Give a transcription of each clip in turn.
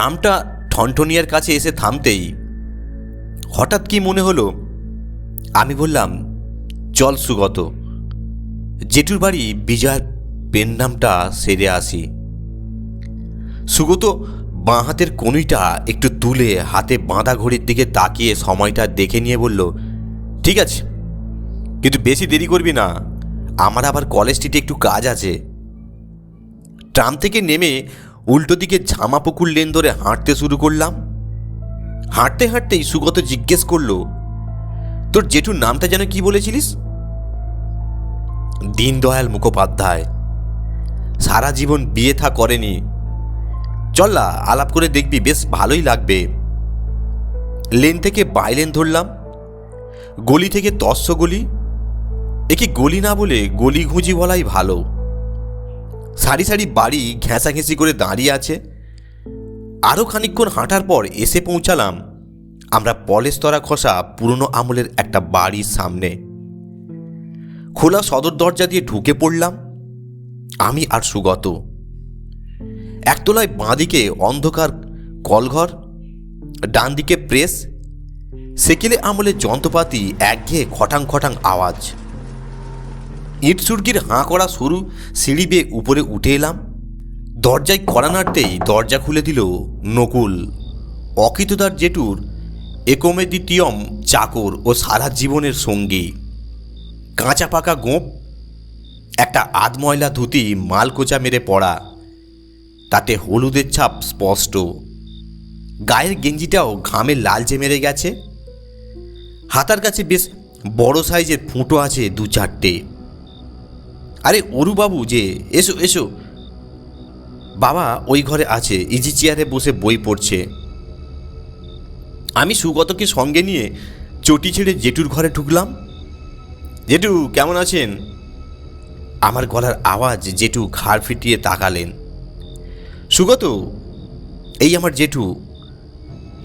ট্রামটা ঠনঠনিয়ার কাছে এসে থামতেই হঠাৎ কি মনে হলো? আমি বললাম চল সুগত। জেঠুর বাড়ি বিজয়ের পেন নামটা সেরে আসি। সুগত বাঁ হাতের কনুইটা একটু তুলে হাতে বাঁধা ঘড়ির দিকে তাকিয়ে সময়টা দেখে নিয়ে বলল, ঠিক আছে, কিন্তু বেশি দেরি করবি না। আমার আবার কলেজ স্ট্রিটে একটু কাজ আছে। ট্রাম থেকে নেমে উল্টো দিকে ঝামাপুকুর লেন ধরে হাঁটতে শুরু করলাম। হাঁটতে হাঁটতেই সুগত জিজ্ঞেস করল, তোর জেঠুর নামটা যেন কি বলেছিলিস? দীনদয়াল মুখোপাধ্যায়, সারা জীবন বিয়ে থা করেনি। চল্লা আলাপ করে দেখবি, বেশ ভালোই লাগবে। লেন থেকে বাইলেন ধরলাম, গলি থেকে তস্য গলি। একে গলি না বলে গলি ঘুঁজি বলাই ভালো। সারি সারি বাড়ি ঘেঁষাঘেঁষি করে দাঁড়িয়ে আছে। আরও খানিকক্ষণ হাঁটার পর এসে পৌঁছালাম আমরা পলেস্তরা খসা পুরনো আমলের একটা বাড়ির সামনে। খোলা সদর দরজা দিয়ে ঢুকে পড়লাম। আমি আর সুগত। একতলায় বাঁদিকে অন্ধকার কলঘর ডান দিকে প্রেস, সেকেলে আমলের যন্ত্রপাতি একঘেয়ে খটাং খটাং আওয়াজ। ইট সুরকির হাঁ করা সরু সিঁড়ি বেয়ে উপরে উঠে এলাম। দরজায় কড়া নাড়তেই দরজা খুলে দিল নকুল। অকিতদার জেঠুর একমেদিটিয়ম চাকর ও সারা জীবনের সঙ্গী। কাঁচা পাকা গোঁপ একটা আধময়লা ধুতি মালকোচা মেরে পড়া, তাতে হলুদের ছাপ স্পষ্ট। গায়ের গেঞ্জিটাও ঘামে লালচে মেরে গেছে। হাতার কাছে বেশ বড় সাইজের ফুটো আছে দু চারটে আরে অরুবাবু যে, এসো এসো। বাবা ওই ঘরে আছে ইজি চেয়ারে বসে বই পড়ছে। আমি সুগতকে সঙ্গে নিয়ে চটি ছেড়ে জেঠুর ঘরে ঢুকলাম। জেঠু, কেমন আছেন? আমার গলার আওয়াজ জেঠু ঘাড় ফিটিয়ে তাকালেন। সুগত, এই আমার জেঠু।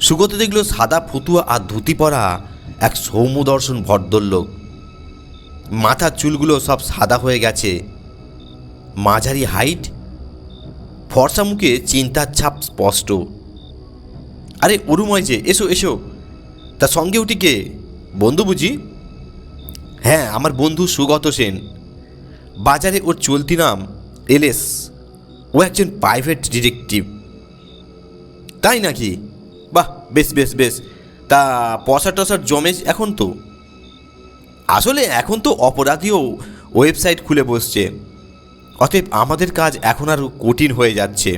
সুগত দেখল সাদা ফতুয়া আর ধুতি পরা এক সৌম্যদর্শন ভদ্রলোক। মাথার চুলগুলো সব সাদা হয়ে গেছে। মাঝারি হাইট, ফর্সা মুখে চিন্তার ছাপ স্পষ্ট। আরে, অরুময় যে, এসো এসো। তার সঙ্গে উঠি কে? বন্ধু বুঝি? হ্যাঁ আমার বন্ধু সুগত সেন। বাজারে ওর চলতি নাম এলএস। ও একজন প্রাইভেট ডিটেকটিভ। তাই নাকি? বাহ, বেশ বেশ বেশ। তা পয়সা টসার জমেজ এখন তো? আসলে এখন তো অপরাধীও ওয়েবসাইট খুলে বসছে। অতএব আমাদের কাজ এখন আর কঠিন হয়ে যাচ্ছে।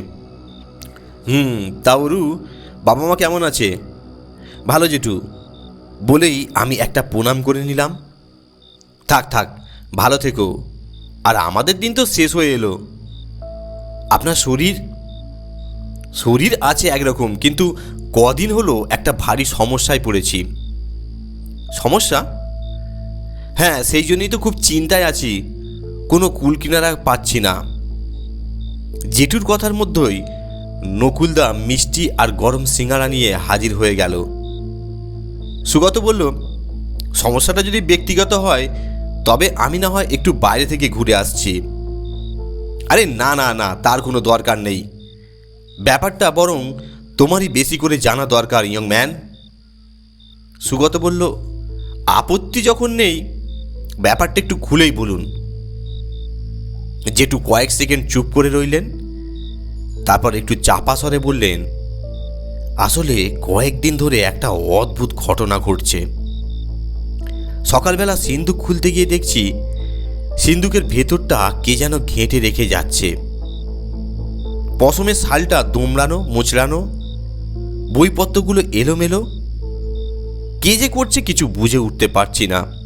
হুম, তাওরু বাবা মা কেমন আছে? ভালো জেঠু। বলেই আমি একটা প্রণাম করে নিলাম। থাক থাক, ভালো থেকো। আর আমাদের দিন তো শেষ হয়ে এলো। আপনার শরীর? শরীর আছে একরকম, কিন্তু কদিন হলো একটা ভারী সমস্যায় পড়েছি। সমস্যা? হ্যাঁ সেই জন্যই তো খুব চিন্তায় আছি। কোনো কুল কিনারা পাচ্ছি না। জেঠুর কথার মধ্যেই নকুলদা মিষ্টি আর গরম সিঙ্গারা নিয়ে হাজির হয়ে গেল। সুগত বলল, সমস্যাটা যদি ব্যক্তিগত হয়, তবে আমি না হয় একটু বাইরে থেকে ঘুরে আসছি। আরে না না না, তার কোনো দরকার নেই। ব্যাপারটা বরং তোমারই বেশি করে জানা দরকার, ইয়ং ম্যান। সুগত বলল, আপত্তি যখন নেই ব্যাপারটা একটু খুলেই বলুন। জেঠু কয়েক সেকেন্ড চুপ করে রইলেন, তারপর একটু চাপা স্বরে বললেন, আসলে কয়েকদিন ধরে একটা অদ্ভুত ঘটনা ঘটছে। সকালবেলা সিন্দুক খুলতে গিয়ে দেখছি সিন্দুকের ভেতরটা কে যেন ঘেঁটে রেখে যাচ্ছে। পশমের শালটা দুমড়ানো, মোচড়ানো, বইপত্রগুলো এলোমেলো। কে যে করছে কিছু বুঝে উঠতে পারছি না।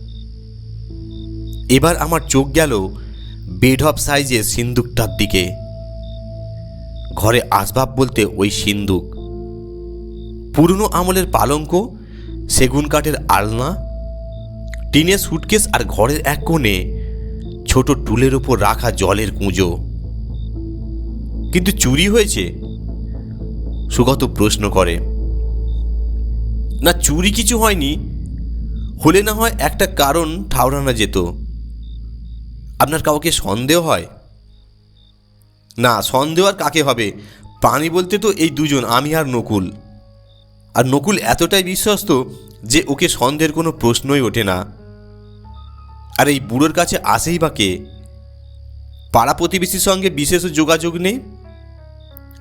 এবার আমার চোখ গেল বেঢপ সাইজের সিন্দুকটার দিকে। ঘরে আসবাব বলতে ওই সিন্দুক। পুরনো আমলের পালঙ্ক, সেগুন কাঠের আলনা, টিনের সুটকেস আর ঘরের এক কোণে ছোট টুলের ওপর রাখা জলের কুঁজো। কিন্তু চুরি হয়েছে? সুগত প্রশ্ন করে। না, চুরি কিছু হয়নি। হলে না হয় একটা কারণ ঠাউরানো যেত। আপনার কাউকে সন্দেহ হয়? না, সন্দেহ আর কাকে হবে? প্রাণী বলতে তো এই দুজন, আমি আর নকুল। আর নকুল এতটাই বিশ্বস্ত যে ওকে সন্দেহের কোনো প্রশ্নই ওঠে না। আর এই বুড়োর কাছে আসেই বা কে? পাড়া প্রতিবেশীর সঙ্গে বিশেষ যোগাযোগ নেই?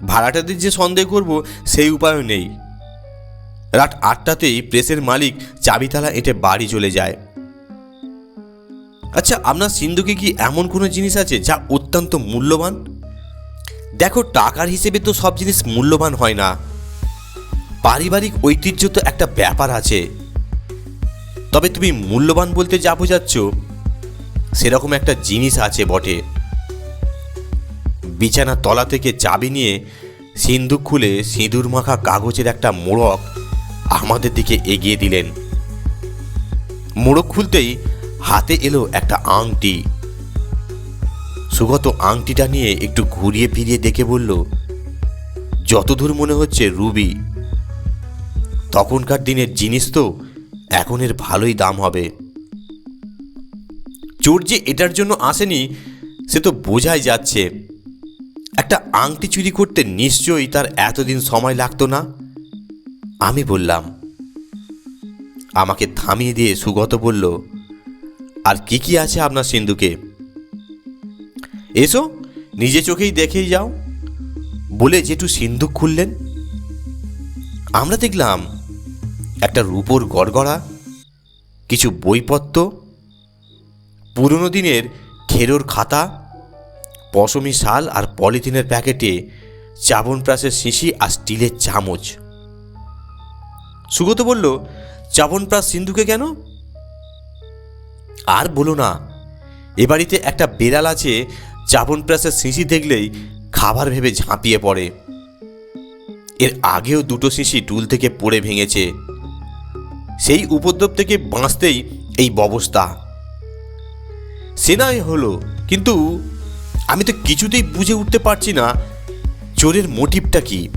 ভাড়াটাদের যে সন্দেহ করব, সেই উপায়ও নেই। রাত আটটাতেই প্রেসের মালিক চাবিতালা এঁটে বাড়ি চলে যায়। আচ্ছা আপনার সিন্ধুকে কি এমন কোনো জিনিস আছে যা অত্যন্ত মূল্যবান? দেখো, টাকার হিসেবে তো সব জিনিস মূল্যবান হয় না। পারিবারিক ঐতিহ্য তো একটা ব্যাপার আছে। তবে তুমি মূল্যবান বলতে যা বোঝাচ্ছ, সেরকম একটা জিনিস আছে বটে। বিছানা তলা থেকে চাবি নিয়ে সিন্দুক খুলে সিঁদুর মাখা কাগজের একটা মোড়ক আমাদের দিকে এগিয়ে দিলেন। মোড়ক খুলতেই হাতে এলো একটা আংটি। সুগত আংটিটা নিয়ে একটু ঘুরিয়ে ফিরিয়ে দেখে বলল, যতদূর মনে হচ্ছে রুবি, তখনকার দিনের জিনিস তো এখনের ভালোই দাম হবে। চোর যে এটার জন্য আসেনি, সে তো বোঝাই যাচ্ছে। একটা আংটি চুরি করতে নিশ্চয়ই তার এতদিন সময় লাগতো না? আমি বললাম। আমাকে থামিয়ে দিয়ে সুগত বলল আর কি কি আছে আপনার সিন্ধুকে? এসো, নিজে চোখেই দেখেই যাও। বলে যেটু সিন্ধুক খুললেন। আমরা দেখলাম একটা রূপোর গড়গড়া, কিছু বইপত্র, পুরনো দিনের খেরোর খাতা, পশমি শাল আর পলিথিনের প্যাকেটে চাবনপ্রাসের শিশি আর স্টিলের চামচ। সুগত বলল চাবনপ্রাস সিন্ধুকে কেন? আর বলো না, এ বাড়িতে একটা বেড়াল আছে চাবনপ্রাসের শিশি দেখলেই খাবার ভেবে ঝাঁপিয়ে পড়ে। এর আগেও দুটো শিশি টুল থেকে পড়ে ভেঙেছে। সেই উপদ্রব থেকে বাঁচতেই এই ব্যবস্থা। সে নয় হলো, কিন্তু আমি তো কিছুতেই বুঝে উঠতে পারছি না, চোরের মোটিভটা কি?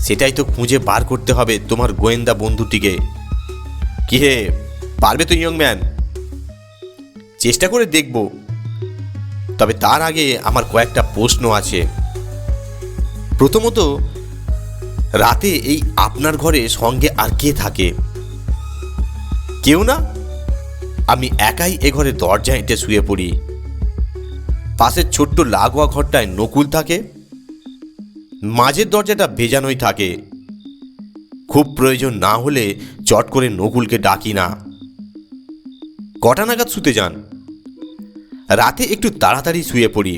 সেটাই তো খুঁজে বার করতে হবে তোমার গোয়েন্দা বন্ধুটিকে। কি হে পারবে তো ইয়ং ম্যান চেষ্টা করে দেখব। তবে তার আগে আমার কয়েকটা প্রশ্ন আছে। প্রথমত, রাতে এই আপনার ঘরে সঙ্গে আর কে থাকে? কেউ না? আমি একাই এ ঘরে দরজা এঁটে শুয়ে পড়ি। পাশের ছোট্ট লাগোয়া ঘরটায় নকুল থাকে। মাঝের দরজাটা ভেজানোই থাকে। খুব প্রয়োজন না হলে চট করে নকুলকে ডাকি না। কটা নাগাদ শুতে যান। রাতে একটু তাড়াতাড়ি শুয়ে পড়ি।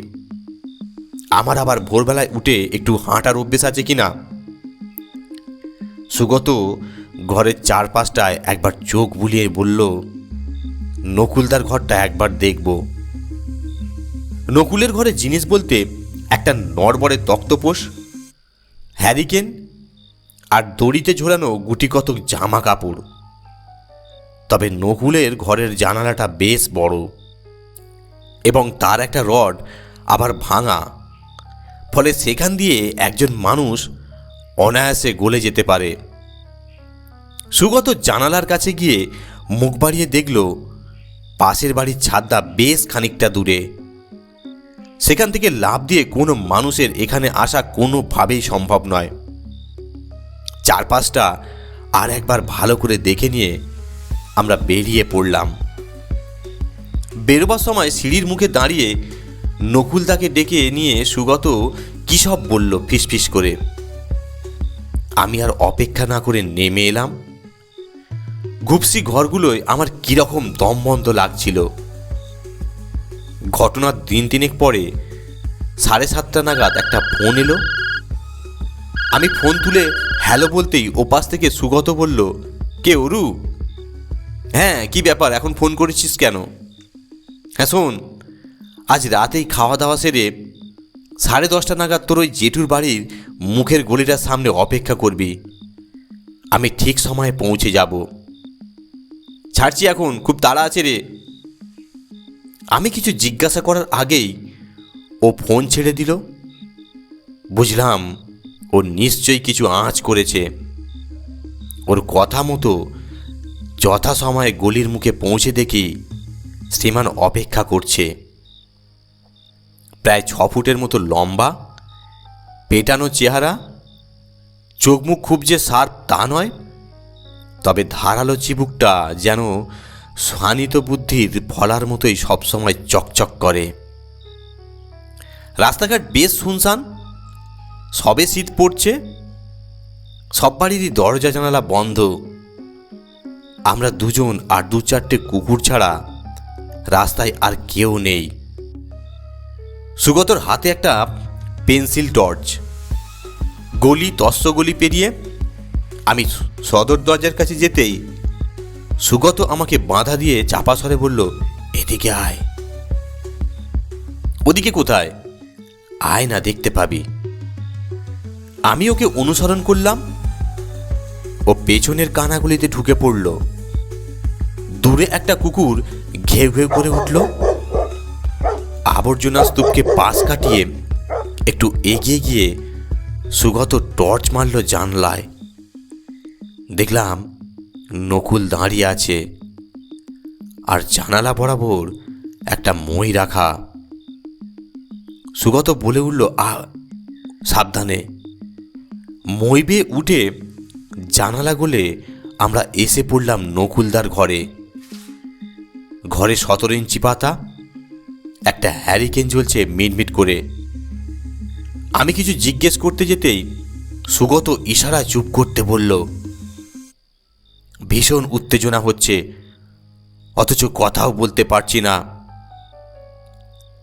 আমার আবার ভোরবেলায় উঠে একটু হাঁটার অভ্যেস আছে কি না সুগত ঘরের চারপাশটায় একবার চোখ বুলিয়ে বলল, নকুলদার ঘরটা একবার দেখব। নকুলের ঘরে জিনিস বলতে একটা নড়বড়ে তক্তপোষ, হ্যারিকেন আর দড়িতে ঝোলানো গুটি কতক জামা কাপড় তবে নকুলের ঘরের জানালাটা বেশ বড় এবং তার একটা রড আবার ভাঙা। ফলে সেখান দিয়ে একজন মানুষ অনায়াসে গলে যেতে পারে। সুগত জানালার কাছে গিয়ে মুখ বাড়িয়ে দেখল, পাশের বাড়ির ছাদটা বেশ খানিকটা দূরে। সেখান থেকে লাভ দিয়ে কোনো মানুষের এখানে আসা কোনোভাবেই সম্ভব নয়। চারপাশটা আর একবার ভালো করে দেখে নিয়ে আমরা বেরিয়ে পড়লাম। বেরোবার সময় সিঁড়ির মুখে দাঁড়িয়ে নকুল তাকে ডেকে নিয়ে সুগত কী সব বলল ফিসফিস করে। আমি আর অপেক্ষা না করে নেমে এলাম। ঘুপসি ঘরগুলোয় আমার কীরকম দম বন্ধ লাগছিল। ঘটনার দিন তিনেক পরে সাড়ে সাতটা নাগাদ একটা ফোন এলো। আমি ফোন তুলে হ্যালো বলতেই ওপাশ থেকে সুগত বলল, কে অরু? হ্যাঁ কি ব্যাপার? এখন ফোন করেছিস কেন? হ্যাঁ শোন, আজ রাতেই খাওয়া দাওয়া সেরে সাড়ে দশটা নাগাদ তোর ওই জেঠুর বাড়ির মুখের গলিটার সামনে অপেক্ষা করবি। আমি ঠিক সময়ে পৌঁছে যাব। ছাড়ছি এখন, খুব তাড়া আছে রে। আমি কিছু জিজ্ঞাসা করার আগেই ও ফোন ছেড়ে দিল। বুঝলাম, ও নিশ্চয়ই কিছু আঁচ করেছে। ওর কথা মতো যথাসময়ে গলির মুখে পৌঁছে দেখি শ্রীমান অপেক্ষা করছে। প্রায় ছ ফুটের মতো লম্বা, পেটানো চেহারা চোখ মুখ খুব যে সার তা নয়, তবে ধারালো চিবুকটা যেন শানিত বুদ্ধির ফলার মতোই সবসময় চকচক করে। রাস্তাঘাট বেশ শুনশান, সবে শীত পড়ছে, সব বাড়িরই দরজা জানালা বন্ধ। আমরা দুজন আর দু চারটে কুকুর ছাড়া রাস্তায় আর কেউ নেই। সুগতর হাতে একটা পেন্সিল টর্চ। গলি তস্য গলি পেরিয়ে আমি সদর দরজার কাছে যেতেই সুগত আমাকে বাঁধা দিয়ে চাপা স্বরে বলল, এদিকে আয়। ওদিকে কোথায়? আয় না, দেখতে পাবি। আমি ওকে অনুসরণ করলাম। ও পেছনের কানাগুলিতে ঢুকে পড়ল। দূরে একটা কুকুর ঘেউ ঘেউ করে উঠল। আবর্জনা স্তূপকে পাশ কাটিয়ে একটু এগিয়ে গিয়ে সুগত টর্চ মারল জানলায়। দেখলাম নকুল দাঁড়িয়ে আছে আর জানালা বরাবর একটা মই রাখা। সুগত বলে উঠল, আ, সাবধানে। মই বেয়ে উঠে জানালা গলে আমরা এসে পড়লাম নকুলদার ঘরে। ঘরে সতেরো ইঞ্চি পাতা, একটা হ্যারিকেন জ্বলছে মিটমিট করে। আমি কিছু জিজ্ঞেস করতে যেতেই সুগত ইশারায় চুপ করতে বলল, ভীষণ উত্তেজনা হচ্ছে, অথচ কথাও বলতে পারছি না।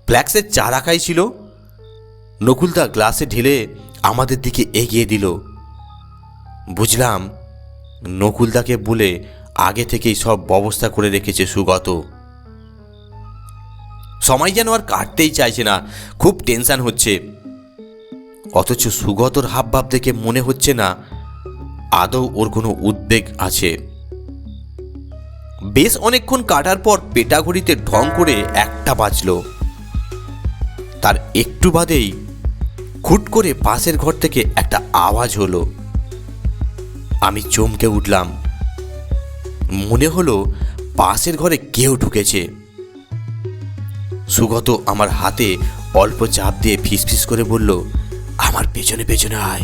ফ্ল্যাক্সের চা রাখাই ছিল, নকুলদা গ্লাসে ঢেলে আমাদের দিকে এগিয়ে দিল। বুঝলাম নকুলদাকে বলে আগে থেকেই সব ব্যবস্থা করে রেখেছে সুগত। সময় যেন আর কাটতেই চাইছে না, খুব টেনশান হচ্ছে। অথচ সুগতর হাবভাব দেখে মনে হচ্ছে না আদৌ ওর কোনো উদ্বেগ আছে। বেশ অনেকক্ষণ কাটার পর পেটাঘড়িতে ঢং করে একটা বাজলো। তার একটু বাদেই খুট করে পাশের ঘর থেকে একটা আওয়াজ হলো। আমি চমকে উঠলাম। মনে হলো পাশের ঘরে কেউ ঢুকেছে। সুগত আমার হাতে অল্প চাপ দিয়ে ফিসফিস করে বলল, আমার পেছনে পেছনে আয়।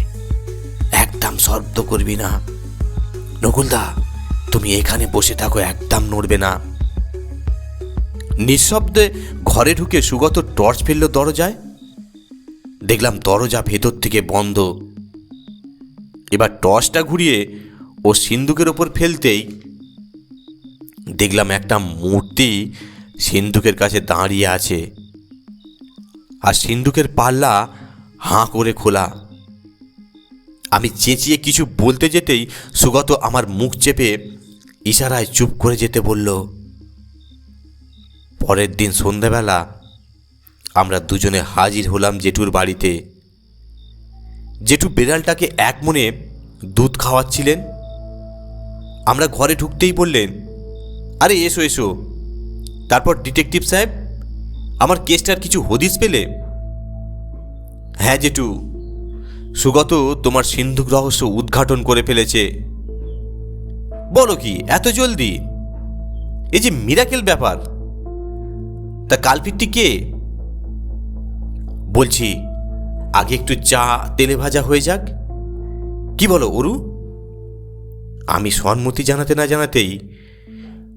একদম শব্দ করবি না। নকুলদা, তুমি এখানে বসে থাকো, একদম নড়বে না। নিঃশব্দে ঘরে ঢুকে সুগত টর্চ ফেলল দরজায়। দেখলাম দরজা ভেতর থেকে বন্ধ। এবার টর্চটা ঘুরিয়ে ও সিন্দুকের ওপর ফেলতেই দেখলাম একটা মূর্তি সিন্ধুকের কাছে দাঁড়িয়ে আছে। আর সিন্ধুকের পাল্লা হাঁ করে খোলা। আমি চেঁচিয়ে কিছু বলতে যেতেই সুগত আমার মুখ চেপে ইশারায় চুপ করে যেতে বলল, পরের দিন সন্ধেবেলা আমরা দুজনে হাজির হলাম জেঠুর বাড়িতে। জেঠু বেড়ালটাকে এক মনে দুধ খাওয়াচ্ছিলেন। আমরা ঘরে ঢুকতেই বললেন আরে, এসো এসো। তারপর ডিটেকটিভ সাহেব, আমার কেসটার কিছু হদিস পেলে? হ্যাঁ জেটু সুগত তোমার সিন্ধুক রহস্য উদ্ঘাটন করে ফেলেছে। বলো কি, এত জলদি? এই যে মিরাকেল ব্যাপার। তা কালপিটটি কে? বলছি, আগে একটু চা, তেলে ভাজা হয়ে যাক। কি বলো, অরু? আমি সম্মতি জানাতে না জানাতেই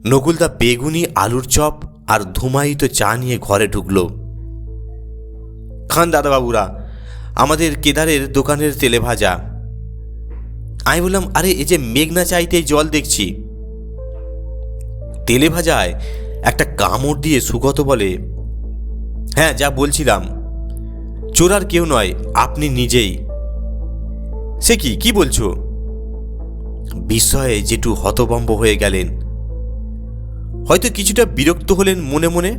নকুলদা বেগুনি, আলুর চপ আর ধুমায়িত চা নিয়ে ঘরে ঢুকলো। খান দাদাবাবুরা, আমাদের কেদারের দোকানের তেলে ভাজা। আমি বললাম, আরে, এই যে মেঘনা চাইতে জল দেখছি। তেলে ভাজায় একটা কামড় দিয়ে সুগত বলে। হ্যাঁ যা বলছিলাম। চোর আর কেউ নয়, আপনি নিজেই। সে কি? কি বলছো? বিস্ময়ে জেঠু হতবম্ব হয়ে গেলেন। হয়তো কিছুটা বিরক্ত হলেন মনে মনে।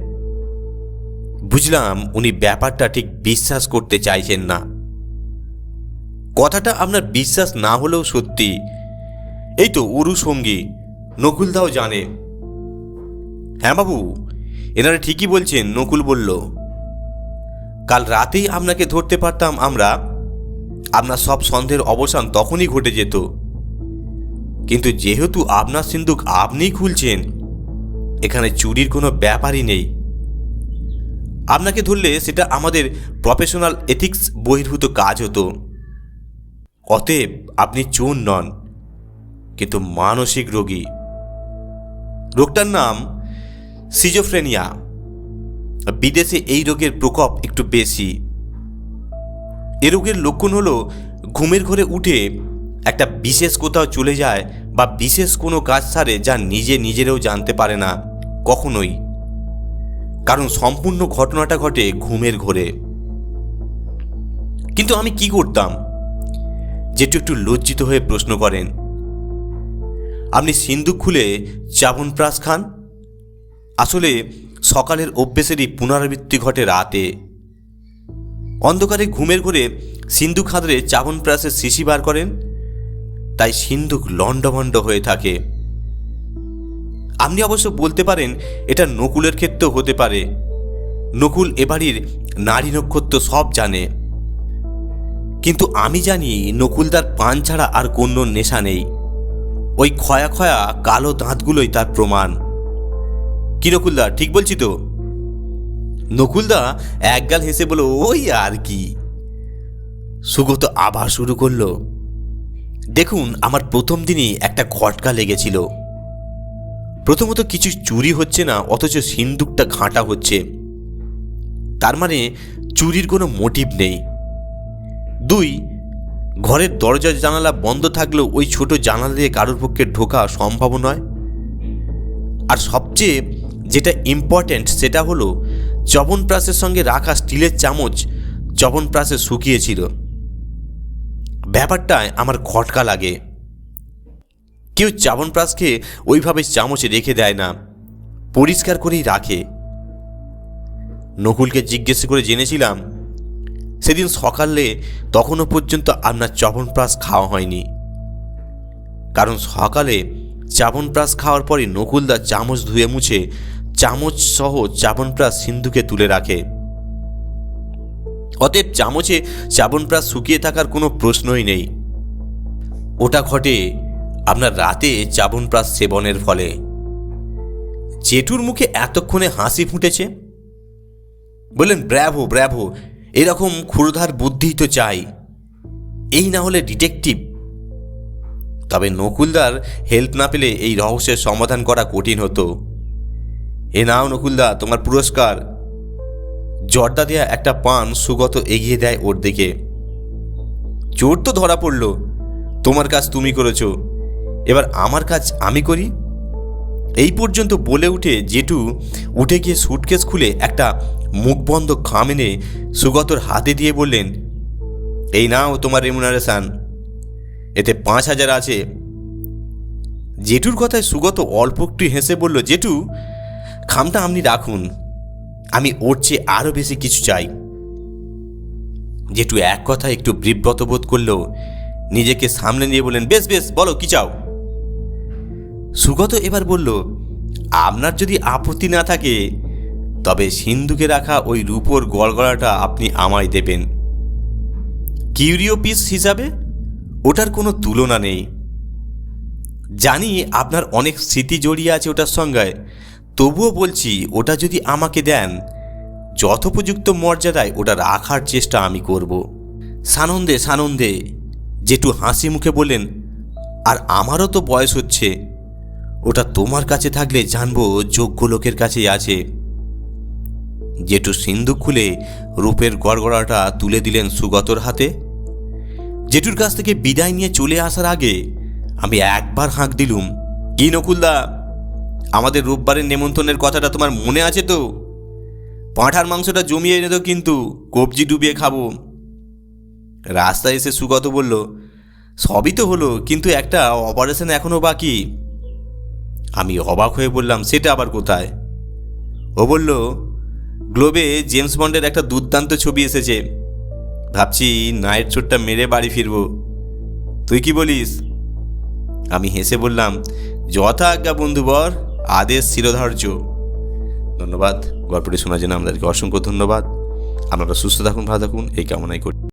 বুঝলাম উনি ব্যাপারটা ঠিক বিশ্বাস করতে চাইছেন না। কথাটা আপনার বিশ্বাস না হলেও সত্যি। এই তো উরু সঙ্গী নকুলদাও জানে। হ্যাঁ বাবু, এনারা ঠিকই বলছেন, নকুল বলল। কাল রাতেই আপনাকে ধরতে পারতাম আমরা। আপনার সব সন্দেহের অবসান তখনই ঘটে যেত। কিন্তু যেহেতু আপনার সিন্দুক আপনিই খুলছেন এখানে চুরির কোনো ব্যাপারই নেই। আপনাকে ধরলে সেটা আমাদের প্রফেশনাল এথিক্স বহির্ভূত কাজ হতো। অতএব আপনি চোর নন, কিন্তু মানসিক রোগী। রোগটার নাম সিজোফ্রেনিয়া বিদেশে এই রোগের প্রকোপ একটু বেশি। এ রোগের লক্ষণ হলো ঘুমের ঘরে উঠে একটা বিশেষ কোথাও চলে যায় বা বিশেষ কোনো কাজ সারে যা নিজে নিজেরও জানতে পারে না। কখনোই। কারণ সম্পূর্ণ ঘটনাটা ঘটে ঘুমের ঘরে। কিন্তু আমি কি করতাম? যেটু একটু লজ্জিত হয়ে প্রশ্ন করেন, আপনি সিন্দুক খুলে চাবনপ্রাস খান? আসলে সকালের অভ্যেসেরই পুনরাবৃত্তি ঘটে রাতে। অন্ধকারে ঘুমের ঘরে সিন্ধুক হাতরে চাবনপ্রাসের শিশি বার করেন, তাই সিন্ধুক লণ্ডভণ্ড হয়ে থাকে। আপনি অবশ্য বলতে পারেন, এটা নকুলের ক্ষেত্রেও হতে পারে। নকুল এবাড়ির নারী নক্ষত্র সব জানে। কিন্তু আমি জানি নকুলদার পান ছাড়া আর কোনো নেশা নেই। ওই ক্ষয়া ক্ষয়া কালো দাঁতগুলোই তার প্রমাণ। কি নকুলদা, ঠিক বলছি তো? নকুলদা একগাল হেসে বলো ওই আর কি? সুগত আবার শুরু করল, দেখুন, আমার প্রথম দিনই একটা খটকা লেগেছিল। প্রথমত কিছু চুরি হচ্ছে না, অথচ সিন্দুকটা ঘাঁটা হচ্ছে। তার মানে চুরির কোনো মোটিভ নেই। দুই, ঘরের দরজা জানালা বন্ধ থাকলেও ওই ছোট জানালা দিয়ে কারোর পক্ষে ঢোকা সম্ভব নয়। আর সবচেয়ে যেটা ইম্পর্ট্যান্ট সেটা হলো চবনপ্রাসের সঙ্গে রাখা স্টিলের চামচ চবনপ্রাসে শুকিয়েছিল। ব্যাপারটায় আমার খটকা লাগে। কেউ চাবনপ্রাসকে ওইভাবে চামচে রেখে দেয় না। পরিষ্কার করেই রাখে। নকুলকে জিজ্ঞেস করে জেনেছিলাম, সেদিন সকালে তখনও পর্যন্ত আপনার চবনপ্রাস খাওয়া হয়নি। কারণ সকালে চাবনপ্রাস খাওয়ার পরে নকুলদা চামচ ধুয়ে মুছে চামচ সহ চাবনপ্রাস সিন্ধুকে তুলে রাখে। অতএব চামচে চাবনপ্রাস শুকিয়ে থাকার কোনো প্রশ্নই নেই। ওটা ঘটে আপনার রাতে চাবনপ্রাস সেবনের ফলে। জেঠুর মুখে এতক্ষণে হাসি ফুটেছে। বললেন, ব্র্যাভো ব্র্যাভো, এরকম ক্ষুরধার বুদ্ধি তো চাই। এই না হলে ডিটেকটিভ। তবে নকুলদার হেল্প না পেলে এই রহস্যের সমাধান করা কঠিন হতো। এ নাও নকুলদা, তোমার পুরস্কার। জর্দা দেয়া একটা পান সুগত এগিয়ে দেয় ওর দিকে। চোর তো ধরা পড়ল। তোমার কাজ তুমি করেছ। এবার আমার কাজ আমি করি? এই পর্যন্ত বলে উঠে জেঠু উঠে গিয়ে সুটকেস খুলে একটা মুখবন্ধ খাম এনে সুগতর হাতে দিয়ে বললেন, এই নাও তোমার রেমুনারেশান এতে পাঁচ হাজার আছে। জেঠুর কথায় সুগত অল্প একটু হেসে বলল, জেঠু খামটা আপনি রাখুন। আমি ওর চেয়ে আরও বেশি কিছু চাই। জেঠু এক কথা একটু বিব্রত বোধ করলেও নিজেকে সামনে নিয়ে বললেন, বেশ বেশ, বলো, কি চাও? সুগত এবার বলল, আপনার যদি আপত্তি না থাকে, তবে সিন্ধুকে রাখা ওই রূপোর গড়গড়াটা আপনি আমায় দেবেন। কিউরিও পিস হিসাবে ওটার কোনো তুলনা নেই। জানি আপনার অনেক স্মৃতি জড়িয়ে আছে ওটার সঙ্গে, তবুও বলছি ওটা যদি আমাকে দেন, যথোপযুক্ত মর্যাদায় ওটা রাখার চেষ্টা আমি করব। সানন্দে সানন্দে যেটু হাসি মুখে বললেন, আর আমারও তো বয়স হচ্ছে ওটা তোমার কাছে থাকলে জানব যোগ্য লোকের কাছেই আছে। জেঠু সিন্ধুক খুলে রূপের গড়গড়াটা তুলে দিলেন সুগতর হাতে। জেঠুর কাছ থেকে বিদায় নিয়ে চলে আসার আগে আমি একবার হাঁক দিলুম, কি নকুলদা, আমাদের রোববারের নেমন্তন্নের কথাটা তোমার মনে আছে তো? পাঁঠার মাংসটা জমিয়ে এনে তো কিন্তু, কবজি ডুবিয়ে খাব। রাস্তায় এসে সুগত বলল, সবই তো হলো, কিন্তু একটা অপারেশন এখনও বাকি। আমি অবাক হয়ে বললাম, সেটা আবার কোথায়? ও বলল, গ্লোবে জেমস বন্ডের একটা দুর্দান্ত ছবি এসেছে। ভাবছি নাইট চোটটা মেরে বাড়ি ফিরবো। তুই কি বলিস? আমি হেসে বললাম, যথা আজ্ঞা বন্ধুবর আদেশ শিরোধার্য। ধন্যবাদ, গল্পটি শোনার জন্য আমাদেরকে অসংখ্য ধন্যবাদ। আপনারা সুস্থ থাকুন, ভালো থাকুন, এই কামনাই করি।